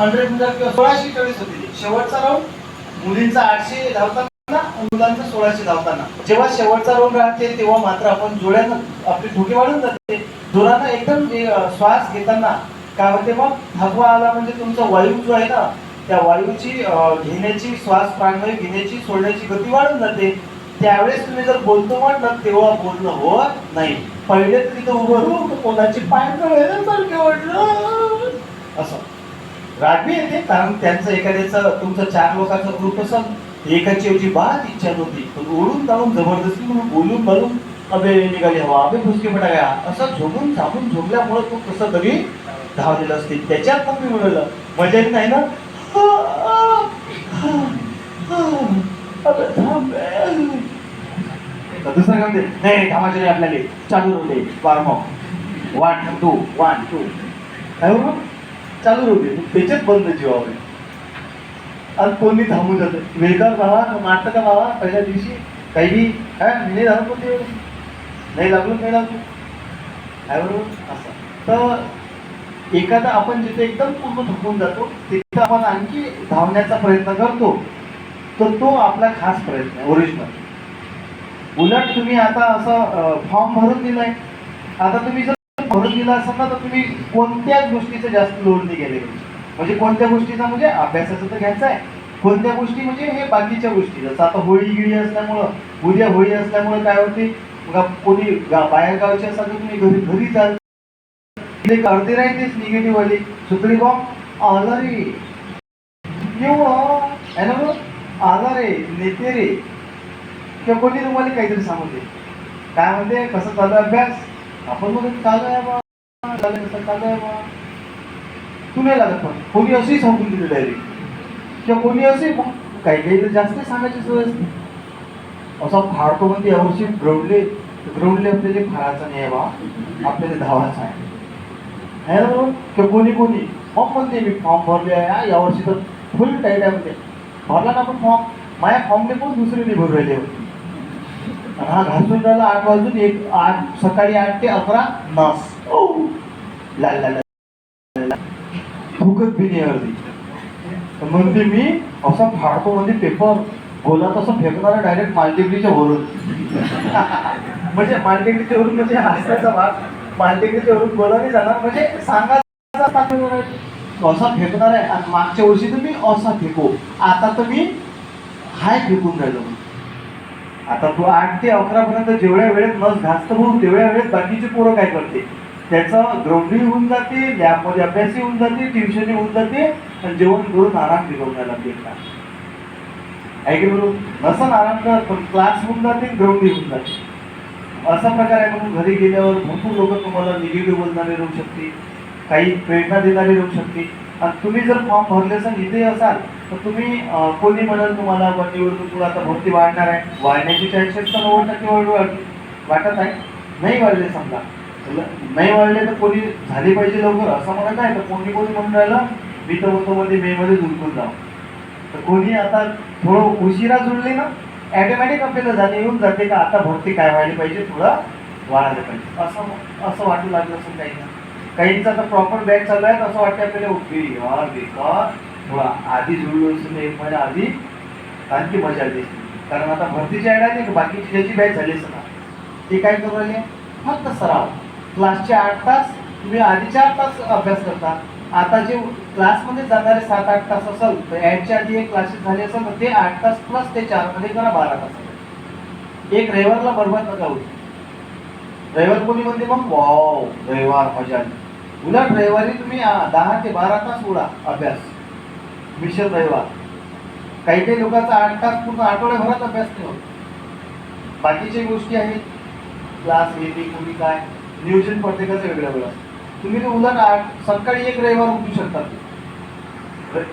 Hundred metre किंवा सोळाशे चोवीस होती शेवटचा राऊंड मुलींचा आठशे धावताना मुलांचा सोळाशे धावताना. जेव्हा शेवटचा राऊंड राहते तेव्हा मात्र आपण जोड्यानं आपली ठोके वाढून जाते. जोरानं एकदम श्वास घेताना काय होते मग? थकवा आला म्हणजे तुमचा वायू जो आहे ना त्या वायूची घेण्याची श्वास प्राणवायू घेण्याची सोडण्याची गती वाढून जाते. त्यावेळेस तुम्ही जर बोलतो म्हटलं तेव्हा बोलणं होत नाही. पहिले तर तिथं उभं राहू कोणाची पाय कळल्यासारखे वाटलं. असं. रागवी येते कारण त्यांचं एखाद्याचं तुमचं चार लोकांचं ग्रुप असेल एकाची ऐवजी बाद इच्छा नव्हती. पण ओढून जाऊन जबरदस्ती म्हणून बोलून बोलून अबे निघाली हवा अबे फुसके फटा असं झोपून झापून झोपल्यामुळं तो कसं तरी धावलेलं असते. त्याच्यात पण मी म्हणलं मजा येत नाही ना? दुसरं काम दे. नाही धामाचे नाही आपल्याला. चालू होते दे. Warm one two one two काय बरोबर चालू राहू दे त्याच्यात बंद जीवावर. आणि कोणी थांबून जात वेळकर भावा मारतं का भावा पहिल्या दिवशी काही बी काय नाही झालं पण ते. नाही लागलो नाही लागलो. काय बरोबर? असं. तर एखादा आपण जिथे एकदम पूर्ण थकून जातो तिथे आपण आणखी धावण्याचा प्रयत्न करतो. तर तो आपला खास प्रयत्न आहे ओरिजिनल उलट तुम्ही आता असं फॉर्म भरून दिलाय. आता तुम्ही जर भरून दिला असाल ना तर तुम्ही कोणत्याच गोष्टीचं जास्त लोड नाही गेले म्हणजे कोणत्या गोष्टीचा? म्हणजे अभ्यासाचं तर घ्यायचं आहे. कोणत्या गोष्टी? म्हणजे हे बाकीच्या गोष्टी. जसं आता होळी गिळी असल्यामुळं उद्या होळी असल्यामुळे काय होते? मग कोणी गा बाहेर गावचे असाल तर तुम्ही घरी घरी जाल. एक अर्धे राहतेच निगेटिव्ह आले सुत्री बॉम्ब आला रे. आहे ना रे नेते रे. किंवा कोणी तुम्हाला काहीतरी सांगते दे. काय म्हणते? कसं चालू अभ्यास? आपण म्हणून चालू आहे बा चालू आहे आहे बा. तू नाही लागत पण कोणी असंही सांगून दिली डायरेक्ट किंवा कोणी असे मग काही काही तर जास्त सांगायची सवय असते. असा फाडतो म्हणजे यावर्षी ग्रौंडले ग्रौंडले आपल्याला फाळाचा नाही आहे बा आपल्याला धावाचा आहे. आहे ना बरोबर? किंवा कोणी कोणी फॉर्म म्हणते मी फॉर्म भरले आहे यावर्षी तर फुल टाईट आहे म्हणते. भरला ना आपण फॉर्म माझ्या फॉर्मने पण दुसरे नाही भरू राहिले? होते हा घासून राहिला आठ वाजून एक आठ सकाळी आठ ते अकरा. नस ओ ला ला ला ला. फुकत बी नाही अर्धी म्हणते मी असा फाडतो म्हणजे पेपर गोला तसं फेकणार डायरेक्ट मालटेकडीच्या वरून. म्हणजे मालटेकडीच्या वरून म्हणजे हास्याचा भाग. मालटेकडीच्या वरून गोला नाही जाणार म्हणजे तात्पर्य असा फेकणार आहे. आणि मागच्या वर्षी तर मी असा फेको. आता तर मी हाय फेकून राहिलो. आता तू आठ ते अकरा पर्यंत जेवढ्या वेळेत नस घासत होऊन तेवढ्या वेळेत बाकीचे पोरं काय करते? त्याचं ग्राउंडही होऊन जाते लॅबमध्ये अभ्यासही होऊन जाते ट्युशनही होऊन जाते आणि जेवण करून आराम निघून जायला लागते. ऐक बरोबर? नसन आराम करत पण क्लास होऊन जाते ग्राउंडही होऊन जाते. असा प्रकार आहे म्हणून घरी गेल्यावर भरपूर लोक तुम्हाला निगेटिव्ह बोलणारे राहू शकते काही प्रेरणा देणारे राहू शकते. आणि तुम्ही जर फॉर्म भरले असाल इथे असाल तर तुम्ही कोणी म्हणाल तुम्हाला व तुला आता भरती वाढणार आहे. वाढण्याची चान्सेस तर नव्वद टक्के वाढ- वाटत आहे. नाही वाढले समजा. नाही वाढले तर कोणी झाली पाहिजे लवकर? असं म्हणत आहे तर कोणी कोणी म्हणून राहिलं मी तर म्हणतो मध्ये मे मध्ये जुळकून जाऊ. तर कोणी आता थोडं उशिरा जुळली ना ॲटोमॅटिक आपल्याला जाणे येऊन जाते का आता भरती काय व्हायला पाहिजे थोडं वाढायला पाहिजे. असं असं वाटू लागलं असं काही ना काहींचा तर प्रॉपर बॅग चालू आहे असं वाटतं आपल्याला ओके हा बेकार. आधी जुळलो असं एक महिना आधी आणखी मजा आली. कारण आता भरतीची ॲड आली का बाकीची ज्याची बॅच झाली असं ना. ते काय करू राहिले? फक्त सराव. क्लासचे आठ तास तुम्ही आधी चार तास अभ्यास करता. आता जे क्लासमध्ये जाणारे सात आठ तास असेल तर ॲडच्या आधी एक क्लासेस झाले असेल तर ते आठ तास प्लस ते चारमध्ये करा बारा तास. एक रविवारला बरोबर नका होईल रविवार कोणी म्हणते मग? वाव रविवार मजा आली. उलट रविवारी तुम्ही दहा ते बारा तास उडा अभ्यास. मिशन रविवार. काही काही लोकांचा आठ तास पूर्ण आठवड्याभरात अभ्यास नाही होत बाकीच्या गोष्टी आहेत. क्लास येते ते कोणी काय. नियोजन प्रत्येकाचं वेगळ्या वेळा तुम्ही उलट आठ सकाळी एक रविवार उठू शकता.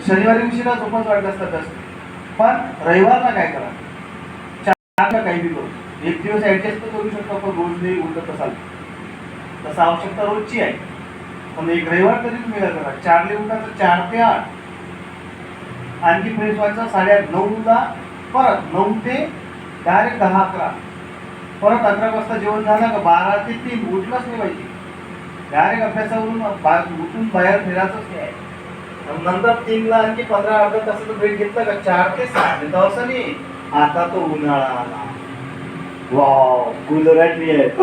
शनिवारी उशिरा झोपच वाटत असतात जास्त पण रविवारला काय करा? चारला काही बी करू. एक दिवस ऍडजस्ट तर करू शकता पण रोज नाही उलट असाल तसं आवश्यकता रोजची आहे. पण एक रविवार तरी तुम्ही काय करा. चारले तर चार ते आठ. आणखी फ्रेश व्हायचं साडेआठ नऊला परत नऊ ते डायरेक्ट दहा अकरा. परत अकरा वाजता जेवण झालं का बारा ते तीन उठलंच नाही पाहिजे. डायरेक्ट अभ्यासावरून बा- उठून बाहेर फिरायचंच नाही आहे. नंतर तीनला आणखी पंधरा अर्धा तासाचा ब्रेक घेतला का? चार ते सहा मिनिटं असं नाही. आता तो उन्हाळा आला. वाव कूलर आहे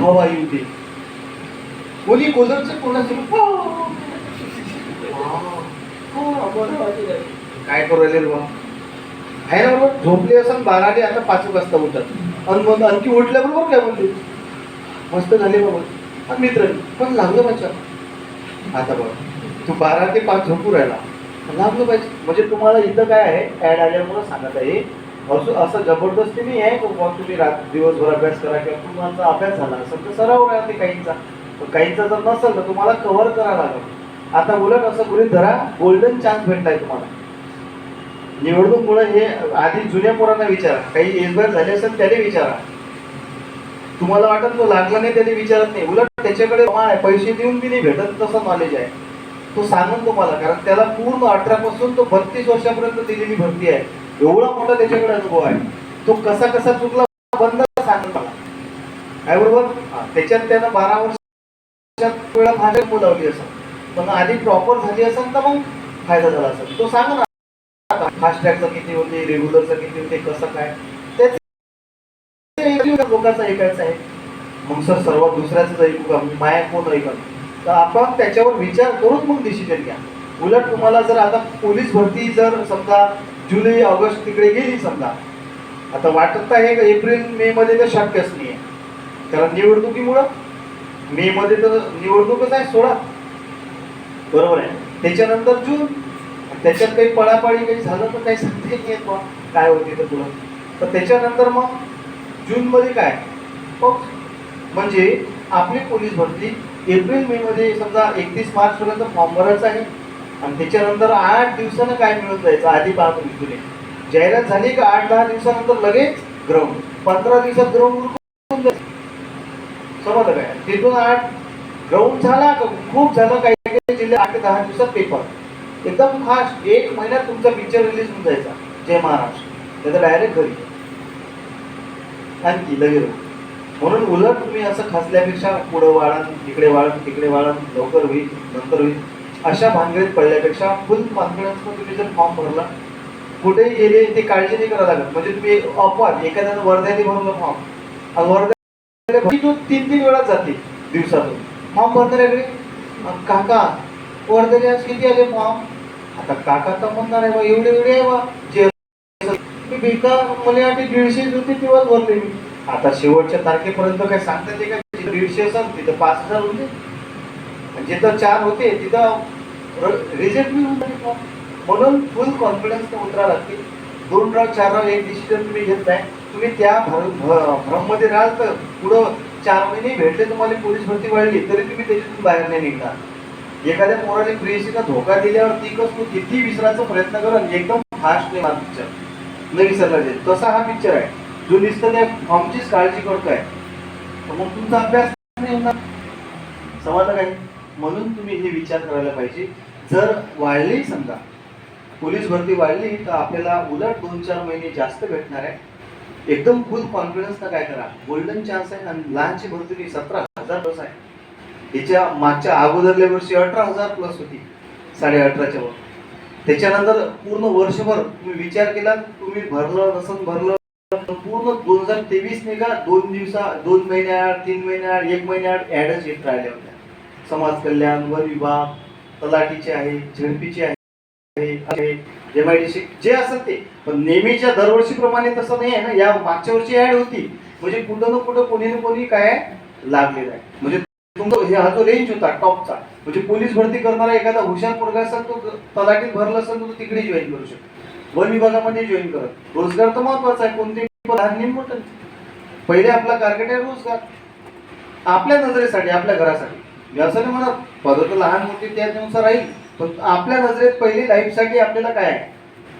हवा येऊ दे. कोणी कूलरचं कोणाचं काय करू राहिले बा? आहे ना बरोबर? झोपली असं बारा आता पाच वाजता उठत. आणि मग आणखी उठल्याबरोबर काय म्हणते मस्त झाले बाबा. मित्र पण लागलं माझ्या. आता बघ तू बारा ते पाच झोपू राहिला. लागलं पाहिजे. म्हणजे तुम्हाला इथं काय आहे? ऍड आल्यामुळं सांगत आहे. असं असं जबरदस्ती नाही आहे बाबा तुम्ही रात दिवसभर अभ्यास करा किंवा तुमचा अभ्यास झाला असेल तर सराव राहते काहींचा. पण काहींचा जर नसेल तर तुम्हाला कव्हर करावं लागेल. आता उलट असं गृहित धरा गोल्डन चान्स भेटलाय तुम्हाला. निवडणूक मुळे हे आधी जुन्या पोरांना विचारा. काही एजबार झाले असेल त्याने विचारा. तुम्हाला वाटत तो लागला नाही त्याने विचारत नाही. उलट त्याच्याकडे आहे. पैसे देऊन बी नाही भेटत तसं नॉलेज आहे. तो सांगून तुम्हाला कारण त्याला पूर्ण अठरा पासून तो बत्तीस वर्षापर्यंत दिलेली भरती आहे. एवढा मोठा त्याच्याकडे अनुभव आहे. तो कसा कसा चुकला बंद सांगून मला आहे बरोबर त्याच्यात त्यानं बारा वर्षात वेळा भाषा बोलावली असं पण आधी प्रॉपर झाली असेल तर मग फायदा झाला असेल. तो सांग ना. फास्टॅगचं किती होते रेग्युलरचं किती होते कसं काय? लोकांचा लोकांचं ऐकायचं आहे. मग सर सर्वात दुसऱ्याच ऐकू का माया कोण ऐकत? तर आपण त्याच्यावर विचार करून मग डिसिजन घ्या. उलट तुम्हाला जर आता पोलीस भरती जर समजा जुलै ऑगस्ट तिकडे गेली समजा आता वाटत आहे का एप्रिल मे मध्ये तर शक्यच नाही आहे कारण निवडणुकीमुळं मे मध्ये तर निवडणूकच आहे सोळा बरोबर आहे. त्याच्यानंतर जून त्याच्यात काही पळापाळी काही झालं तर काही सांगता येत नाही काय होते तर तुला तर त्याच्यानंतर मग जून मध्ये काय म्हणजे आपली पोलीस भरती एप्रिल मे मध्ये समजा एकतीस मार्च पर्यंत फॉर्म भरायचा आहे. आणि त्याच्यानंतर आठ दिवसानं काय मिळून जायचं? आधी पाहतो तुम्ही जाहिरात झाली का आठ दहा दिवसानंतर लगेच ग्राउंड पंधरा दिवसात ग्राउंड समजलं काय? तिथून आठ ग्राउंड झाला का? खूप झालं काही काही आठ ते दहा दिवसात पेपर एकदम फास्ट एक महिन्यात तुमचा पिक्चर रिलीज होऊन जायचा. जय महाराष्ट्र त्याचा डायरेक्ट घरी. आणखी लगेच म्हणून उलट तुम्ही असं खचल्यापेक्षा पुढं वाळण इकडे वाळण तिकडे वाळण लवकर होईल नंतर होईल. अशा भानगडीत पडल्यापेक्षा फुल कॉन्फिडन्स तुम्ही जर फॉर्म भरला कुठेही गेले ते काळजी नाही करावं लागत. म्हणजे तुम्ही अपवाद एखाद्यानं वर्ध्याने भरलं फॉर्म वर्धा तीन तीन वेळा जाते दिवसातून. फॉर्म भरणाऱ्याकडे काका वर्ध्याने आज किती आले फॉर्म आता काका तर म्हणणार आहे बा एवढे एवढे आहे बा जे मी बेका मला दीडशे होते तेव्हाच भरले मी. आता शेवटच्या तारखेपर्यंत काय सांगता ते का? दीडशे असेल तिथं पाच हजार होते. जिथं चार होते तिथं रिजेक्ट बी होऊन जाईल म्हणून फुल कॉन्फिडन्स उतरा लागते. दोन राव चार राव एक डिसिजन तुम्ही घेत नाही. तुम्ही त्या भर भ्रममध्ये राहाल तर पुढं चार महिने भेटले तुम्हाला पोलीस भरती वाढली तरी तुम्ही त्याच्यातून बाहेर नाही निघणार. एखाद्या पोराने प्रेयसीला धोका दिल्यावर ती कस तू किती विसरायचा प्रयत्न कर एकदम फास्ट नाही हा पिक्चर न विसरला जाईल तसा हा पिक्चर आहे. जो नुसतं त्या फॉर्मचीच काळजी करतोय. तर मग तुमचा अभ्यास नाही होणार. समजलं काय? म्हणून तुम्ही हे विचार करायला पाहिजे. जर वाढली समजा पोलीस भरती वाढली तर आपल्याला उलट दोन चार महिने जास्त भेटणार आहे. एकदम फुल कॉन्फिडन्सनं काय करा. गोल्डन चान्स आहे आणि लहानची भरती सतरा हजार बस आहे. याच्या मागच्या अगोदरल्या वर्षी अठरा हजार प्लस होती साडे अठराच्या वर. त्याच्यानंतर पूर्ण वर्षभर तुम्ही विचार केला तुम्ही भरलं नसन भरलं पूर्ण दोन हजार तेवीस ने का दोन दिवसा दोन महिन्याआड तीन महिन्याआड एक महिन्याआड ऍडच येत राहिल्या होत्या. समाज कल्याण वन विभाग तलाठीचे आहे झेडपीचे आहे एम आय डी सी जे असेल ते. पण नेहमीच्या दरवर्षीप्रमाणे तसं नाही आहे ना या मागच्या वर्षी ऍड होती. म्हणजे कुठं ना कुठं कोणी ना कोणी काय लागलेलं आहे. म्हणजे तुमचा हा जो रेंज होता टॉपचा म्हणजे पोलीस भरती करणारा एखादा हुशार पोरगा असेल तो तलाठीत भरला असेल तर तो तिकडे जॉईन करू शकतो. वन विभागामध्ये जॉईन करत. रोजगार तर महत्त्वाचा आहे कोणते लहान मोठं. पहिले आपला टार्गेट आहे रोजगार. आपल्या नजरेसाठी आपल्या घरासाठी. व्यवसाय असं नाही म्हणत पद तर लहान मोठी त्यानुसार राहील पण आपल्या नजरेत पहिली लाईफसाठी आपल्याला काय आहे?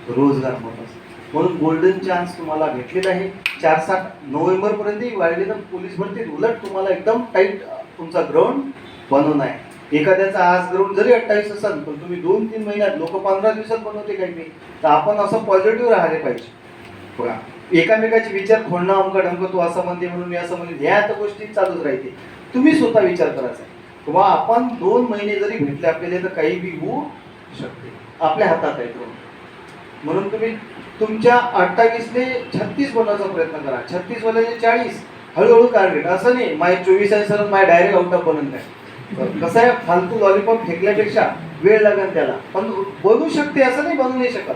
रोजगार महत्त्वाचा. म्हणून गोल्डन चान्स तुम्हाला भेटलेला आहे. चार सात नोव्हेंबरपर्यंतही वाढले तर पोलीस भरतीत उलट तुम्हाला एकदम टाईट तुमचा ग्राउंड बनवून आहे एखाद्याचा आज ग्राउंड जरी अठ्ठावीस असेल पण तुम्ही दोन तीन महिन्यात लोक पंधरा दिवसात बनवते काही नाही तर आपण असं पॉझिटिव्ह राहिले पाहिजे. बघा एकामेकाचे विचार खोडणं अमका ढमकं तू असं म्हणते म्हणून मी असं म्हणते. ह्या तर गोष्टी चालूच राहते. तुम्ही स्वतः विचार करायचा. किंवा आपण दोन महिने जरी भेटले आपल्याला तर काही बी होऊ शकते. आपल्या हातात आहे तो. म्हणून तुम्ही तुमच्या अठ्ठावीसले छत्तीस बनवायचा प्रयत्न करा. छत्तीस वाल्याचे चाळीस हळूहळू टार्गेट असं नाही माय चोवीस आहे sir my direct out of बनत नाही कसं आहे फालतू लॉलीपॉप फेकल्यापेक्षा वेळ लागेल त्याला. पण बनू शकते असं नाही बनवू नाही शकत.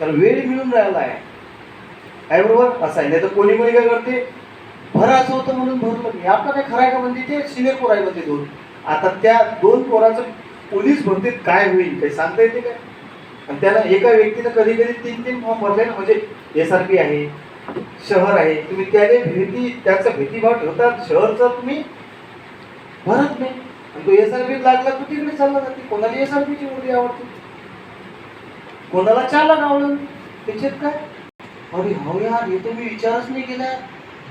तर वेळ मिळून राहिला आहे. काय बरोबर? असं आहे. नाही तर कोणी कोणी काय करते? भरायचं होतं म्हणून भरलं. नाही आपलं काय खरं आहे का म्हणजे ते? सिनियर पोर आहे म्हणते दोन. आता त्या दोन पोराचं पोलीस भरतीत काय होईल? काही सांगता येते काय आणि त्याला एका व्यक्तीनं कधी कधी तीन तीन फॉर्म भरले ना म्हणजे एस आर पी आहे. शहर आहे. तुम्ही त्याने भीती त्याचा भीतीभाव ठेवतात शहरचा तुम्ही भरत नाही. आणि तो एस आर पी लागला तू तिकडे चालला जाते. कोणाला एस आर बीची मुली आवडते? कोणाला चालक आवडल त्याच्यात काय? अरे हो यार हे तुम्ही मी विचारच नाही केला.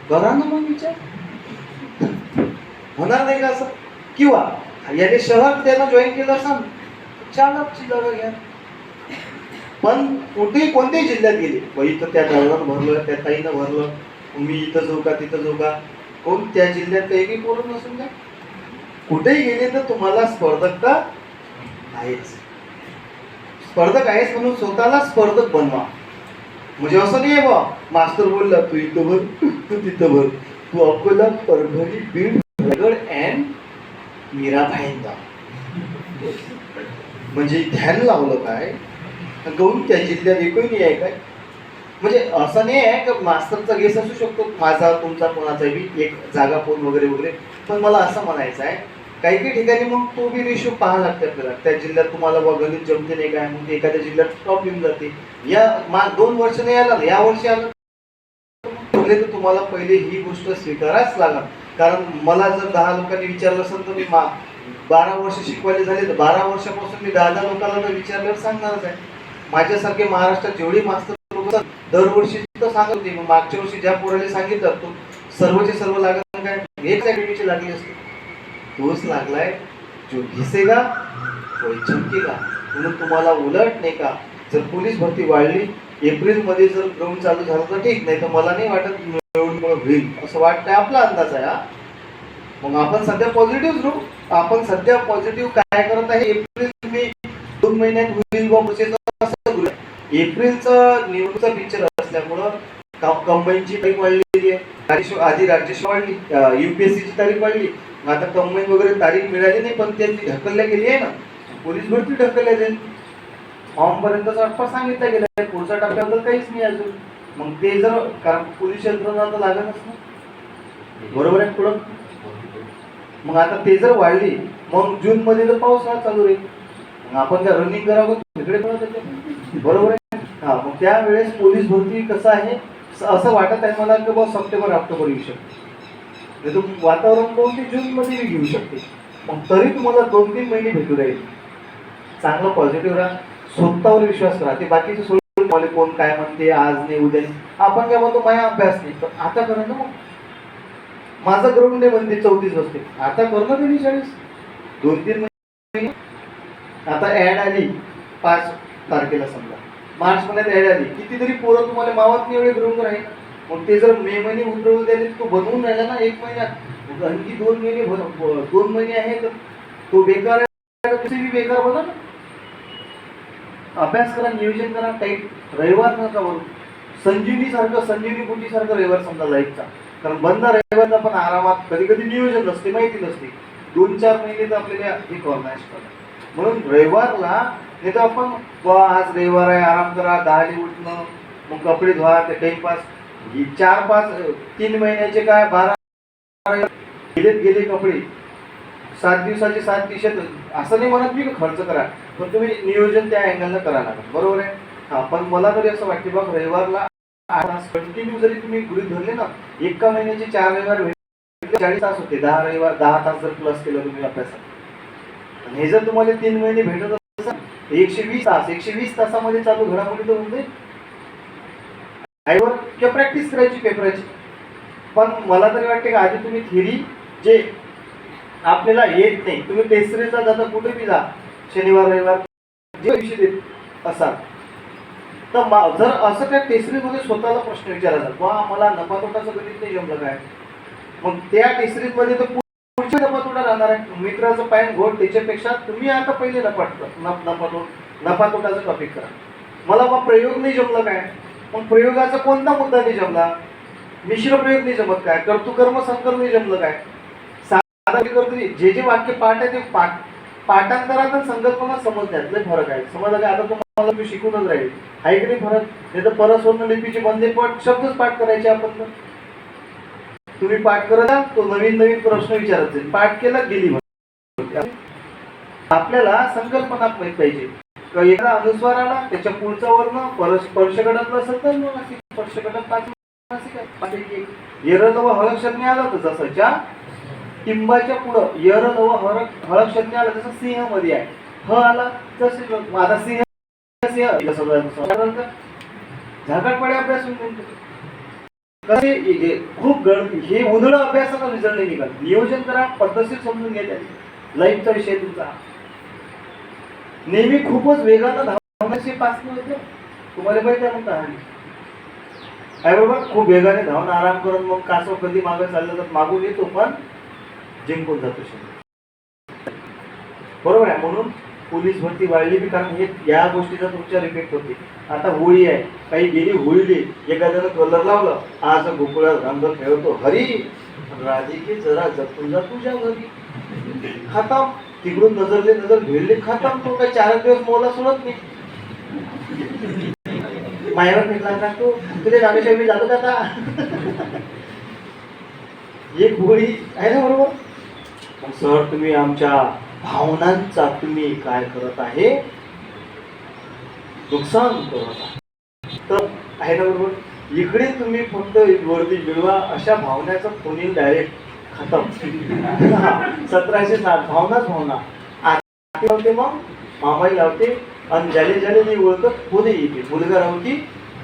करा ना मग विचार. होणार नाही का असं? किंवा याने शहर त्याला जॉईन केलं असं? चालकची जागा घ्या. पण कुठेही कोणत्याही जिल्ह्यात गेले. व इथं त्या दळणानं भरलं त्या ताईनं भरलं मी इथं जाऊ का तिथं जाऊ का कोण त्या जिल्ह्यात काही काही पोरं नसून का कुठेही गेले तर तुम्हाला स्पर्धकता आहेच. स्पर्धक आहेच म्हणून स्वतःला स्पर्धक बनवा. म्हणजे असं नाही आहे बा मास्तर बोलला तू इथं भर तू तिथं भर. तू अकोला परभणी बीड रायगड अँड मीरा भाईंदा म्हणजे ध्यान लावलं काय? गहू त्या जिल्ह्यात एकही नाही आहे काय? म्हणजे असं नाही आहे की मास्तरचा गेस असू शकतो माझा तुमचा कोणाचा बी एक जागा फोन वगैरे वगैरे. पण मला असं म्हणायचं आहे काही काही ठिकाणी मग तो बी रेशो पाहा लागते आपल्याला त्या जिल्ह्यात तुम्हाला वगैरे जमते नाही काय मग एखाद्या जिल्ह्यात टॉप येऊन जाते. या मा दोन वर्ष नाही आला या वर्षी आलं पहिले तर तुम्हाला पहिले ही गोष्ट स्वीकारायच लागणार कारण मला जर दहा लोकांनी विचारलं असेल तर मी मा बारा वर्ष शिकवायला झाले तर बारा वर्षापासून मी दहा दहा लोकांना विचारल्यावर सांगणारच आहे. माझ्यासारखे महाराष्ट्रात जेवढी मास्तर लोक दरवर्षी तर सांगत होते मग मागच्या वर्षी ज्या पोराने सांगितलं तो सर्वचे सर्व लागत काय एक अकॅडमीचे लागली असते. तोच लागलाय जो घिसेगा वही म्हणून तुम्हाला उलट नाही का जर पोलीस भरती वाढली एप्रिलमध्ये जर ग्राउंड चालू झालं तर ठीक नाही तर मला नाही वाटत निवडणूक होईल असं वाटतंय आपला अंदाज आहे हा. मग आपण सध्या पॉझिटिव्ह राहू. आपण सध्या पॉझिटिव्ह काय करत आहे एप्रिल तुम्ही दोन महिन्यात होईल बा प्रोसेस म्हणजे असं एप्रिलचं निवडणुकीचा पिक्चर असल्यामुळं कंबाईनची तारीख वाढलेली आहे. आधी राज्यसेवा वाढली युपीएससीची तारीख वाढली. मग आता कंबाईन वगैरे तारीख मिळाली नाही पण त्यांनी ढकलल्या गेली आहे ना. पोलीस भरती ढकलल्या जाईल फॉर्म पर्यंतचा अटपा सांगितलं गेलं आहे. पुढच्या टप्प्याबद्दल काहीच नाही अजून. मग ते जर कारण पोलीस यंत्रणा तर लागतच ना. बरोबर आहे पुढं? मग आता ते जर वाढली मग जून मध्ये तर पावसाळा चालू राहील. आपण त्या रनिंग करावं तिकडे बरोबर आहे हा मग त्यावेळेस पोलीस भरती कसं आहे? असं वाटत आहे मला की बा सप्टेंबर ऑक्टोबर येऊ शकते. म्हणजे तर वातावरण दोन ते जून मध्ये घेऊ शकते. मग तरी तुम्हाला दोन तीन महिने भेटू राहील. चांगलं पॉझिटिव्ह राहा. स्वतःवर विश्वास करा ते बाकीचे सोडून मला कोण काय म्हणते आज नाही उद्या नाही. आपण काय म्हणतो माझा अभ्यास नाही. तर आता करा ना मग. माझं ग्राउंड नाही म्हणते चौतीस बसते आता करणं तुम्ही चाळीस. दोन तीन महिने आता ॲड आली पाच तारखेला समजा. मार्च महिन्यात ऍड आली. कितीतरी पोरं तुम्हाला मावत नाही एवढे ग्राउंड राहील. मग ते जर मे महिने उतरवून द्यायला तो बनवून राहिला ना एक महिन्यात आणखी दोन महिने भर- दोन महिने आहे तर तो बेकार आहे. बेकार बना ना अभ्यास करा नियोजन करा काही रविवार नका बोलू संजीवनी सारखं संजीवनी बुटी सारखं रविवार समजा लाईफचा कारण बंद रविवारचा पण आरामात कधी कधी नियोजन नसते माहिती नसते. दोन चार महिने तर आपल्याला हे कॉर्नाश करा म्हणून रविवारला हे तर आपण बुवा आज रविवार आहे आराम करा दहाली उठणं मग कपडे धुवा ते टाइमपास चार पाच तीन महिन्याचे काय बारा गेलेत गेले कपडे. सात दिवसाचे सात दिवसात असं नाही म्हणत मी खर्च करा पण तुम्ही नियोजन त्या अँगलनं करा लागत. बरोबर आहे? हा पण मला तरी असं वाटते बघ रविवारला कंटिन्यू जरी तुम्ही गृहित धरले ना एका महिन्याचे चार रविवार भेटले चाळीस तास होते दहा रविवार दहा तास जर प्लस केलं तुम्ही अभ्यासात. आणि हे जर तुम्हाला तीन महिने भेटत असेल एकशे वीस तास एकशे वीस तासामध्ये चालू घडामोडी तर होऊन जाईल. आईवर किंवा प्रॅक्टिस करायची पेपराची. पण मला तरी वाटते का आधी तुम्ही थिरी जे आपल्याला येत नाही तुम्ही टेसरीचा जाता कुठे बी जा शनिवार रविवार जे विषय देत असाल. तर मा जर असं काय टेसरीमध्ये स्वतःला प्रश्न विचारायचा वा मला नफा तोटाचं गणित नाही जमलं काय? मग त्या टेसरीमध्ये तर पुढची नफा राहणार आहे? मित्राचं पॅन घोट त्याच्यापेक्षा तुम्ही आता पहिले नफा नफ नफा तो नफा तोटाचं टॉपिक करा. मला बा प्रयोग नाही जमलं काय? मग प्रयोगाचा कोणता मुद्दा नाही जमला? मिश्र प्रयोग नाही जमत काय? कर्तुकर्म संकल्प नाही जमलं काय? साधा जे जे वाक्य पाठ आहे ते पाठ पाठांतरात संकल्पना समजण्यात लय फरक आहे. समजलं काय आता तुम्हाला मी शिकूनच राहील. आहे की नाही फरक? नाही तर परस्वर्ण लिपीचे बंदे पाठ शब्दच पाठ करायचे आपण तुम्ही पाठ करत जा, तो नवीन नवीन प्रश्न विचारत जाईल. पाठ केला गेली आपल्याला संकल्पना माहीत पाहिजे. एखादा अनुस्वार आला त्याच्या पुढचा वर्ण पर स्पर्श घटक असेल तर स्पर्श घटक पाच व हळक आला तर जसं ज्या टिंबाच्या पुढं यर व हरक हळक शज्ञ आला जसं सिंहमध्ये आहे. ह आला तसे माझा सिंह सिंह जसं साधारणतः अभ्यास होऊन कसे खूप गण हे उधळ अभ्यासाचा रिझल्ट नाही निघाल. नियोजन करा पद्धतशीर समजून घ्या त्याने लाईफचा विषय तुमचा नेहमी खूपच वेगानं धावण्याचे पास होते. तुम्हाला माहिती आहे मग कहाणी. आहे बाबा खूप वेगाने धावून आराम करून मग कासव कधी मागे चाललं तर मागून येतो पण जिंकून जातो शेवट. बरोबर आहे म्हणून पोलीस भरती वाढली बी कारण हे या गोष्टीचा तुमच्या रिपेक्ट होते. आता होळी आहे. काही गेली होळीली एखाद्यानं कलर लावलं आज गोकुळात रंग खेळतो हरी राधिके जरा जपून जा तुझ्या घरी. खाताम. तिकडून नजरले नजर भिडले खाताम. तो काही चार दिवस मोला सोडत नाही. मायावर फेकला का तो? तुझे रामेश्वर मी जातो का आता? एक होळी आहे ना बरोबर? सर तुम्ही आमच्या भावनांचा तुम्ही काय करत आहे? नुकसान करत आहे. तर आहे ना बरोबर? इकडे तुम्ही फक्त वर्दी मिळवा अशा भावनाचा कोणी डायरेक्ट खतम. सतराशे सात भावनाच भावना. लावते मग मामाई लावते आणि ज्याले ज्याले नाही ओळखत कोणी येते. मुलगा राहती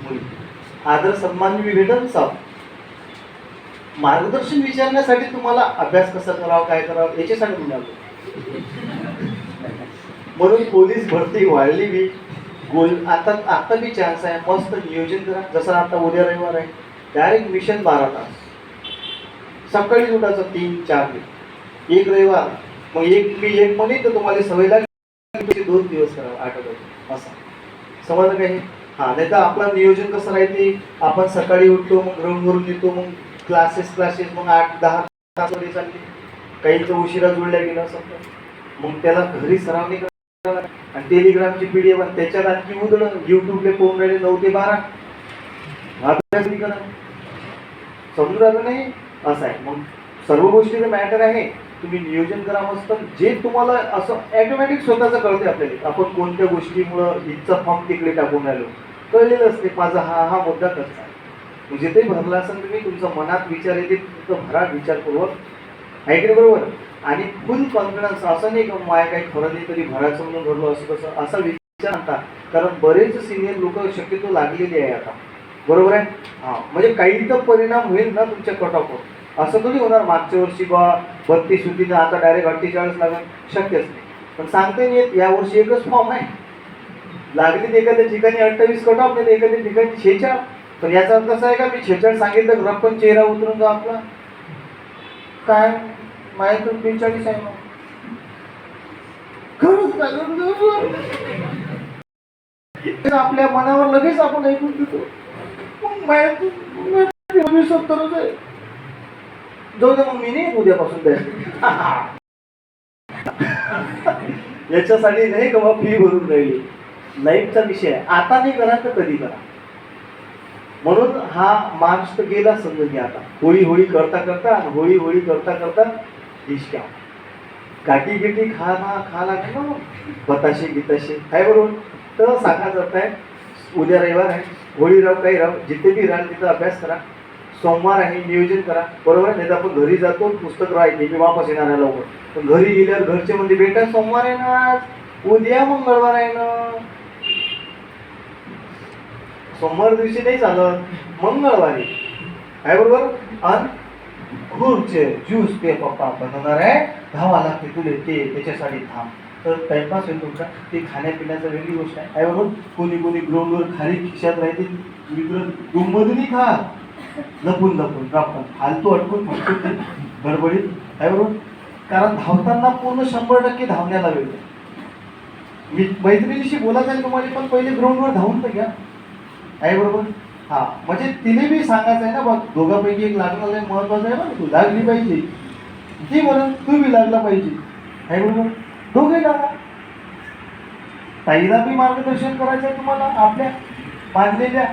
मुलगी. आदर सन्मान बी भेटल सब. मार्गदर्शन विचारण्यासाठी तुम्हाला अभ्यास कसा करावा काय करावं याच्यासाठी मी आलो. म्हणून पोलीस भरती वाढली बी. गोल आता आता बी चान्स आहे. मस्त नियोजन करा. जसं आता उद्या रविवार आहे. डायरेक्ट मिशन बारा तास. सकाळी उठायचं तीन चार दिवस एक रविवार. मग एक मी एक म्हणे तर तुम्हाला सवय लागली. दोन दिवस करा आठवड्यात असं. समजलं काही हा? नाही तर आपलं नियोजन कसं राहते? आपण सकाळी उठतो मग ग्राउंडवरून येतो मग क्लासेस क्लासेस मग आठ दहा तास चालते. काहींचं उशिरा जुळल्या गेलं असं. मग त्याला घरी सरावणी नाही आणि टेलिग्रामची पी डी एफ आणि त्याच्यात आणखी उदळ युट्यूबले फोन राहिले नऊ ते बारा. अभ्यास करा. समजून राहिलं नाही? असं आहे. मग सर्व गोष्टीचं मॅटर आहे. तुम्ही नियोजन करा मस्त. जे तुम्हाला असं ॲटोमॅटिक स्वतःचं कळते आपल्याला. आपण कोणत्या गोष्टीमुळं इथचा फॉर्म तिकडे टाकून राहिलो. कळलेलं असते. माझा हा हा मुद्दा कसा आहे. मग ते भरला असेल तुम्ही तुमचा मनात विचार येते. तुमचं भरा विचारपूर्वक. आहे की बरोबर? आणि फुल कॉन्फिडन्स असं नाही का माया काही खरं नाही तरी भरायचं म्हणून भरलो असं कसं असा विचार आणता कारण बरेच सिनियर लोक शक्यतो लागलेले आहे आता. बरोबर आहे? हां. म्हणजे काही तर परिणाम होईल ना तुमच्या कट ऑफवर असं थोडी होणार मागच्या वर्षी बा बत्तीस होती आता डायरेक्ट अठ्ठेचाळीस लागेल. शक्यच नाही. पण सांगते मी या यावर्षी एकच फॉर्म आहे. लागली एखाद्या ठिकाणी अठ्ठावीस कट ऑफ नाही एखाद्या ठिकाणी छेचाळ. पण याचा अर्थ असा आहे का मी छेचाळ सांगितलं रक्कम चेहरा उतरून जा आपला. काय? माहीत बेचाळीस आहे मग. खरंच आपल्या मनावर लगेच आपण ऐकून घेतो. सत्तरच आहे. जाऊ दे मग मी नाही उद्यापासून द्यायला याच्यासाठी नाही का फी भरून राहिली? लाईफचा विषय आता नाही करा तर कधी करा. म्हणून हा मार्च तर गेला समजून घ्या आता. होळी होळी करता करता आणि होळी होळी करता करता डिशक्या गाठी गिटी खा ना खा लागेल ना बताशे गिताशे. काय बरोबर? तर सांगा जात आहे उद्या रविवार आहे. होळी राव काही राव जिथे बी राहाल तिथं अभ्यास करा. सोमवार आहे नियोजन करा. बरोबर आहे? नाही तर आपण घरी जातो पुस्तक राहते मी वापस येणार आहे लवकर. पण घरी गेल्यावर घरचे म्हणजे बेटा सोमवार आहे ना आज. उद्या मंगळवार आहे ना. सोमवार दिवशी नाही चालत मंगळवारी. काय बरोबर? आणि खुर्चे ज्यूस ते पप्पा बनवणार आहे. धावा लागते तुले ते त्याच्यासाठी थांब. तर टाइमपास होईल तुमचा. ते खाण्यापिण्याचं वेगळी गोष्ट आहे. काय बरोबर? कोणी कोणी ग्राउंडवर खाली खिशात राहते. इकडं रूममधूनही खा. लपून लपून रापून फालतू अटकून फटकून ते गडबडीत काय बरोबर? कारण धावताना पूर्ण शंभर टक्के धावण्याला वेळ मी मैत्रिणीशी बोलायचं आहे तुम्हाला पण पहिले ग्राउंडवर धावून तर घ्या. आहे बरोबर? हा. म्हणजे तिने बी सांगायचं आहे ना बघ दोघांपैकी एक लागणं लय महत्वाचं आहे ना तू लागली पाहिजे. ती म्हणून तू बी लागला पाहिजे. आहे बरोबर? दोघे लागा ताईला बी मार्गदर्शन करायचं आहे तुम्हाला आपल्या बांधलेल्या.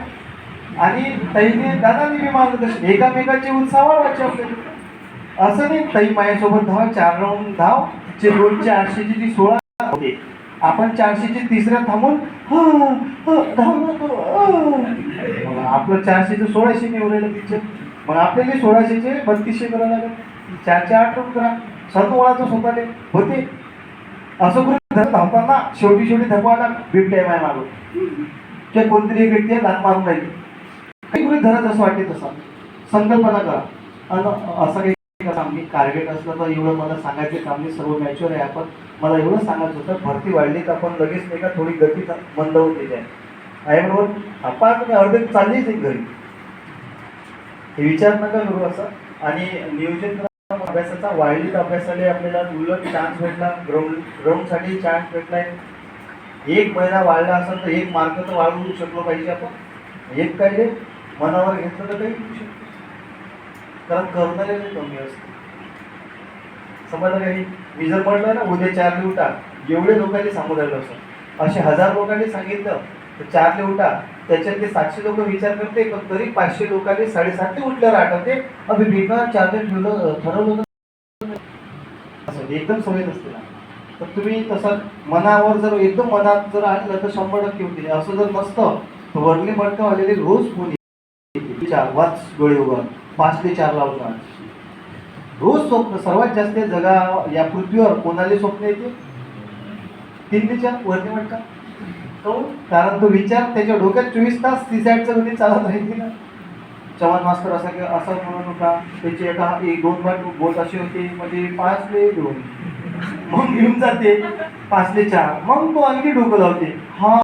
आणि ताईने दादाने बी मार्गदर्शन एकामेकाचे उत्साह वाढवायचे आपल्याला. असं नाही ताई माझ्यासोबत धाव चार राऊंड धाव. जे दोनशे आठशेची ती सोळा. होते आपण चारशेची तिसऱ्या थांबून "हा, आपलं चारशेचं सोळाशे निवडायला पिक्चर मग आपल्याला सोळाशेचे बत्तीसशे करावं लागेल. चारशे आठ करा. सर्वळाचं स्वतःले होते. असं करून धर धावताना शेवटी शेवटी धपवायला बिबट्या माय मागो. ते कोणतरी एक व्यक्ती लात मारून राहिली. काही कुणी धरत असं वाटते तसा. संकल्पना करा. आणि असं काही करा टार्गेट असलं तर एवढं मला सांगायचं काम नाही सर्व मॅच्युअर आहे. आपण मला एवढं सांगायचं होतं भरती वाढली तर आपण लगेच नाही का थोडी गती मंद होऊन आहे. आहे बरोबर? आपण तुम्ही अर्धे चाललीच एक घरी. हे विचार नका करू असं. आणि नियोजन अभ्यासाचा वाढलीत अभ्यासाला आपल्याला उलट चान्स भेटला ग्राउंड ग्राउंडसाठी चान्स भेटलाय. एक महिना वाढला असेल तर एक मार्क तर वाढवू शकलो पाहिजे आपण. एक काही मनावर घेतलं तर काही कारण करणारे कमी असते समजलं काही मी जर म्हटलं ना उद्या चारले उठा. एवढे लोकांनी सांगून राहिलं असं असे हजार लोकांनी सांगितलं तर चारले उठा. त्याच्यातले सातशे लोक विचार करते पण तरी पाचशे लोकांनी साडेसातले उठल्यावर आठवते अभि बेकार चारले ठेवलं ठरवलं होतं असं एकदम सवय नसते ना. तर तुम्ही तसं मनावर जर एकदम मनात जर आणलं तर शंभर टक्के होतील. असं जर नसतं तर वरली मडकं आलेले रोज फोन येते. चार वाच डोळे उघड पाच ते चार लावतात रोज स्वप्न सर्वात जास्त जगा या पृथ्वीवर कोणाले स्वप्न येते? तीन ते चार वरती मटका कारण तो विचार त्याच्या डोक्यात चोवीस तास ती साईडचं गणित चालत राहते ना चव्हाण मास्तर असा की असा म्हणत होता. त्याचे एका एक दोन बार बोट असे होते. म्हणजे पाच ते दोन. मग घेऊन जाते. पाच ते चार. मग तो आणखी डोकं लावते. हा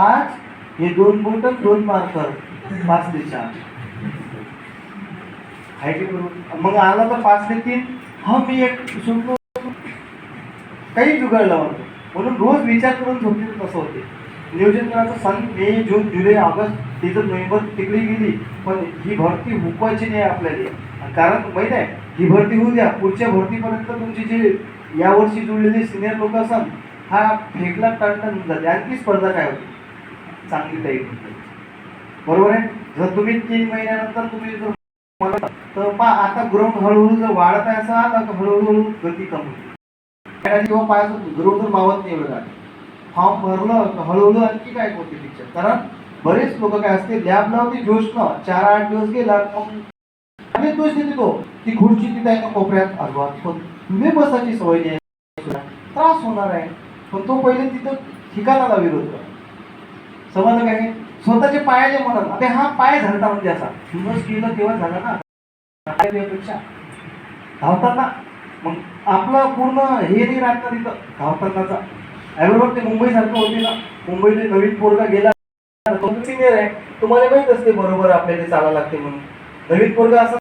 आज हे दोन बोट दोन मार्कर. पाच ते चार. आहे की बरोबर मग आला तर पाच ते तीन. हा मी एक सुटलो काही जुगाड लावतो म्हणून रोज विचार करून झोपते तर तसं होते. नियोजन करायचं सन मे जून जुलै ऑगस्ट तिथं नोव्हेंबर तिकडे गेली. पण ही भरती हुकवायची नाही आपल्याला. कारण माहीत आहे ही भरती होऊ द्या. पुढच्या भरतीपर्यंत तुमची जे यावर्षी जुळलेले सिनियर लोक असाल हा फेकला टाळता जाते. आणखी स्पर्धा काय होती? चांगली तयारी बरोबर आहे? जर तुम्ही तीन महिन्यानंतर तुम्ही जर मला तर पा आता ग्राउंड हळूहळू जर वाढत आहे असं आला तर हळूहळू गती कमी होते आणि जेव्हा पायाचं जर मावत नाही एवढं फॉर्म भरलं तर हळूहळू आणखी काय होते पिक्चर कारण बरेच लोक काय असते लॅब लावते न चार आठ दिवस गेला मग आणि दोष देते तो ती खुर्ची तिथे आहे का कोपऱ्यात अगवात पण तुम्ही बसायची सवय नाही. त्रास होणार आहे. पण तो पहिले तिथं ठिकाणाला विरोध करा. समजलं काय स्वतःचे पायाचे म्हणत आता हा पाय झालता म्हणजे असा. दिवस केलं तेव्हा झाला ना. पेक्षा धावताना. मग आपलं पूर्ण हे नाही राहत ना तिथं. धावतानाचा. आहे बरोबर ते मुंबईसारखं होते ना. मुंबईला नवीन पोरगा गेला. सिनियर आहे. तुम्हाला माहीत असते बरोबर आपल्याला चालायला लागते म्हणून. नवीन पोरगा असं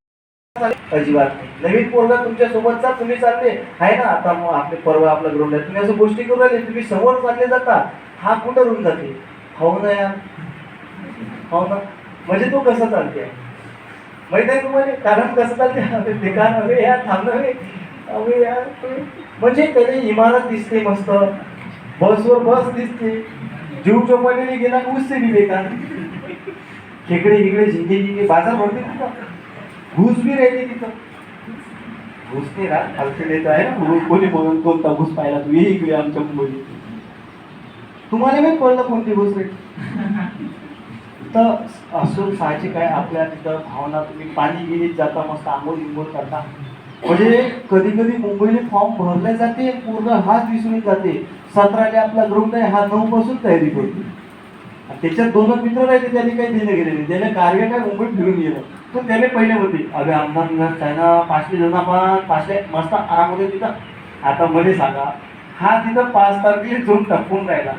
अजिबात नाही. नवीन पोरगा तुमच्या सोबतचा तुम्ही चालले. आहे ना आता मग आपले परवा आपला ग्राउंड आहे तुम्ही असं गोष्टी करू राहिले. तुम्ही समोर चालले जाता. हा कुठं रूम जाते? हो ना यार. हो ना. म्हणजे तो कसं चालते? माहीत आहे तुम्हाला? कारण कसं चालते? अबे बेकार हवे यार थांब हवे अबे यार ते- म्हणजे त्याने इमारत दिसते मस्त. बसवर बस दिसते जीव चौपाटीने गेला उससे बी बेकार खेकडे इकडे झिंगे झिंगे बाजार भरते तिथं? घुस बी राहते तिथं. घुस नाही राहत हलके देत आहे ना. कोणी म्हणून कोणता घुस पाहिला? तू ये इकडे आमच्या मुंबईत. तुम्हाला नाही कळलं कोणती घुस राहते तर असून साहजिक आहे आपल्या तिथं भावना तुम्ही पाणी गिरीत जाता मस्त आंघोळ इंगोळ करता. म्हणजे कधी कधी मुंबईने फॉर्म भरले जाते पूर्ण हात विसरून जाते. सतराले आपला ग्रुप आहे हा नऊ पासून तयारी करतो. त्याच्यात दोन मित्र राहिले त्याने काही देणं गेले नाही. त्याने कार्य काय मुंबईत फिरून गेलं. तर त्याने पहिले होते अरे आमदार निघाल चायना पाचशे जण पण पाचशे मस्त आराम होते तिथं. आता मध्ये सांगा हा तिथं पाच तारखेला जाऊन टाकून राहिला?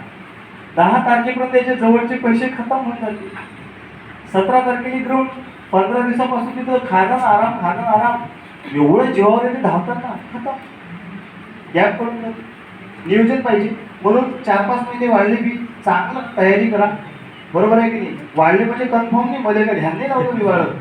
दहा तारखेपर्यंत त्याचे जवळचे पैसे खतम होऊन जाते सतरा तारखेला ग्राउंड पंधरा दिवसापासून तिथं खाणं आराम खाणं आराम. एवढं जेवावर येते धावतात ना खतम. गॅप करून जाते नियोजन पाहिजे. म्हणून चार पाच महिने वाढले बी चांगलं तयारी करा. बरोबर आहे की नाही? वाढले म्हणजे कन्फर्म नाही मला काय ध्यान नाही लावलं मी वाढत.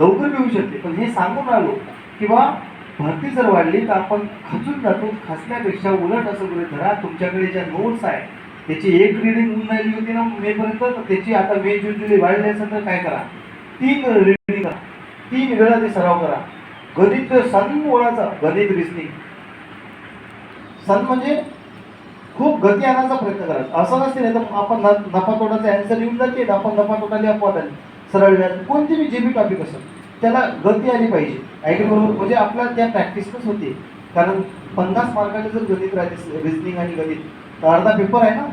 लवकर मिळू शकते. पण हे सांगून राहिलो किंवा भरती जर वाढली तर आपण खचून जातो. खचण्यापेक्षा उलट असं गृहीत धरा तुमच्याकडे ज्या नोट्स आहेत त्याची एक रिडिंग होऊन राहिली होती ना मे पर्यंत तर त्याची आता मे जून जुलै वाढली असेल तर काय करा? तीन रिडिंग करा. तीन वेळा ते सराव करा. गणित सन ओळाचा गणित रिसनिंग सन म्हणजे खूप गती आणायचा प्रयत्न करा. असं नसते नाही तर आपण नफा तोटाचे अँसर येऊन जाते आपण नफा तोटाली अपवाद आली सरळ व्याज कोणती बी जे बी टॉपिक असेल त्याला गती आली पाहिजे. ऐकलं बरोबर म्हणजे आपला त्या प्रॅक्टिसच होते. कारण पन्नास मार्काचे जर गणित राहते रिजनिंग आणि गणित. तर अर्धा पेपर आहे ना.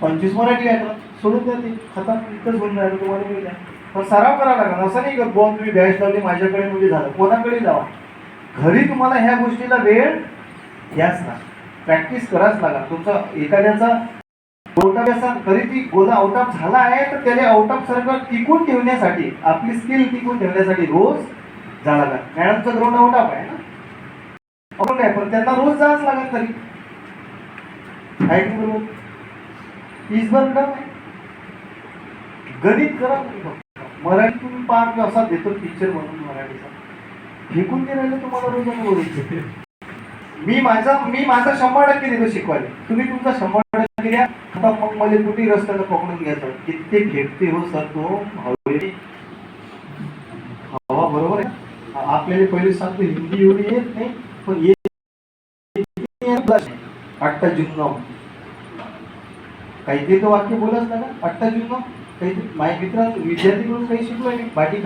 पंचवीस मराठी आहे ना. सोडून द्या ते. खतम. इतकंच होऊन राहिलं तुम्हाला मिळेल पण सराव करावा लागणार असं नाही का बॉम्ब तुम्ही बॅच लावली माझ्याकडे म्हणजे झालं. कोणाकडे लावा. घरी तुम्हाला ह्या गोष्टीला वेळ घ्याच ना. प्रॅक्टिस कराच लागा. तुमचा एखाद्याचा आउट ऑफ असा तरी ती गोला आउट ऑफ झाला आहे तर त्याला आउट ऑफ सर्कल टिकून ठेवण्यासाठी आपली स्किल टिकून ठेवण्यासाठी रोज जा लागा मॅडमचं ग्राउंड आउट ऑफ आहे ना. आउट पण त्यांना रोज जावंच लागत तरी आहे की बरोबर तीस बंद गणित करा मराठीतून पार असा देतो पिक्चर म्हणून मराठीचा फेकून नाही राहिले तुम्हाला रोज बोलू मी माझा मी माझा शंभर टक्के देतो शिकवायला तुम्ही तुमचा शंभर टक्के द्या आता मग मला कुठे रस्त्याला पकडून घ्यायचं कित्ते फेकते हो सर तो हवे हवा बरोबर आहे आपल्याला पहिले सांगतो हिंदी एवढी येत नाही पण येत तो वाक्य बोलत ना? मित्र विद्यार्थीकडून काही बाटी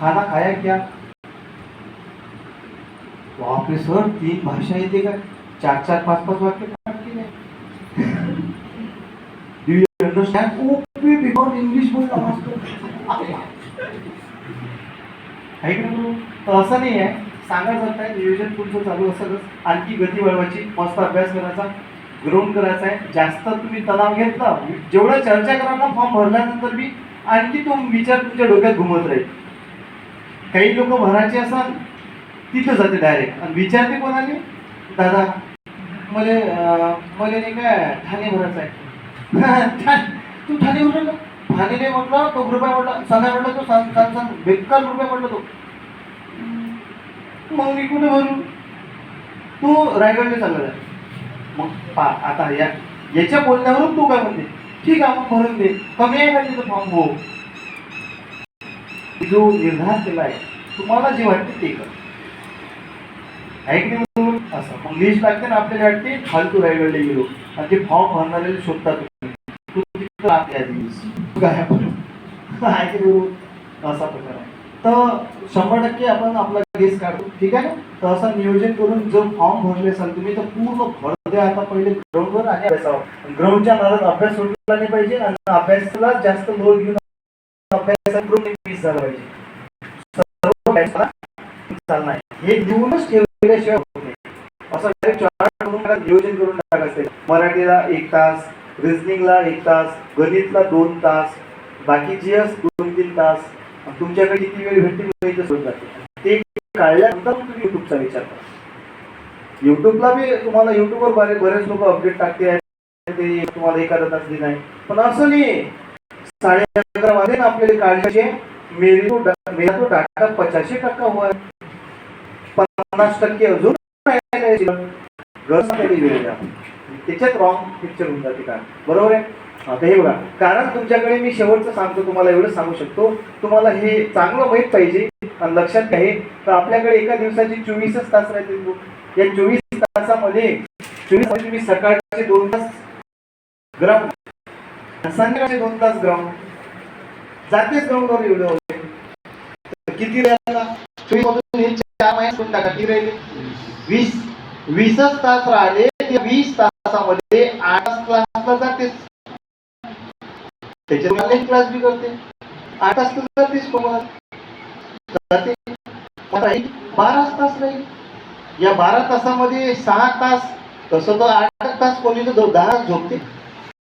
खाना खाया क्या? बापरे सर, तीन भाषा येते चार चार, पाच पाच वाक्य do you understand OP, because English नाही आहे. सांगा जात नियोजन तुमचं चालू असतच आणखी गती वाढवायची मस्त अभ्यास करायचा ग्राउंड करायचा आहे. जास्त तुम्ही तणाव घेतला जेवढं चर्चा करा ना फॉर्म भरल्यानंतर बी आणखी तो विचार तुमच्या डोक्यात घुमत राहील. काही लोक भरायचे असाल तिथं जाते डायरेक्ट आणि विचारते कोणाले? दादा मले मले नाही काय ठाणे भरायचं आहे. ठाणे तू ठाणे भरलं? ठाणे नाही म्हटलं तो रुपये म्हटला सांगा म्हटलं तो सांग सांग सांग बेकार रुपये म्हटलं तो. मग मी कुठे भरू? तू रायगडला चालला जाय मग पा आता या याच्या बोलण्यावरून तू काय म्हणते? ठीक आहे मग भरून दे. कमी आहे का तिथं फॉर्म हो. जो निर्धार केला आहे तुम्हाला जे वाटते ते कर. ऐक नाही असं. मग लिस्ट लागते ना आपल्याला वाटते फालतू रायगडला गेलो. आणि ते फॉर्म भरणारे शोधतात. तू तिथं राहते आधी. काय आपण आहे असा प्रकार आहे. तर शंभर टक्के आपण आपला केस काढतो ठीक आहे? ना तर असं नियोजन करून जो फॉर्म भरले असाल तुम्ही तर पूर्ण भर द्या. आता पहिले ग्राउंडवर आणि अभ्यासावर. ग्राउंडच्या नादात अभ्यास सोडला नाही पाहिजे आणि अभ्यासाला जास्त लोड घेऊन अभ्यास मिस झाला पाहिजे. सर्व चालणार हे लिहूनच ठेवल्याशिवाय होत नाही. असं direct करून नियोजन करून टाकायचं मराठीला एक तास रिझनिंगला एक तास गणितला दोन तास बाकी जीएस दोन तीन तास. तुमच्याकडे किती वेळ भेटते सोडून जाते. ते काढल्यानंतर तुम्ही युट्यूबचा विचार करा. युट्यूबला बी तुम्हाला युट्यूबवर बरे बरेच लोक अपडेट टाकते आहेत. ते तुम्हाला एखादा तास दिला आहे पण असं नाही. साडे अकरा वाजे ना आपल्याला काढल्याचे मेरी तो मेरा तो डाटा पचासी टक्का हुआ है पन्नास टक्के अजून गरज नाही वेळ द्या. त्याच्यात रॉंग पिक्चर होऊन जाते का? बरोबर आहे? आता हे बघा कारण तुमच्याकडे मी शेवटचं सांगतो तुम्हाला एवढं सांगू शकतो. तुम्हाला हे चांगलं माहीत पाहिजे आणि लक्षात घ्या तर आपल्याकडे एका दिवसाची चोवीसच तास राहतील या चोवीस तासामध्ये चोवीस मी तुम्ही सकाळचे दोन तास ग्राउंड संध्याकाळचे दोन तास ग्राउंड जातेच ग्राउंडवर एवढं होते. किती राहिला? मधून हे चार महिन्यात करून टाका किती राहिले? वीस. वीसच तास राहिले त्या वीस तासामध्ये आठ क्लासला जातेच. त्याच्यात ऑनलाईन क्लास बी करते. आठ तास तर जातेच तुम्हाला. जाते. राहील बारा तास राहील. या बारा तासामध्ये सहा तास तसं तर आठ तास कोणी तर दहा झोपते.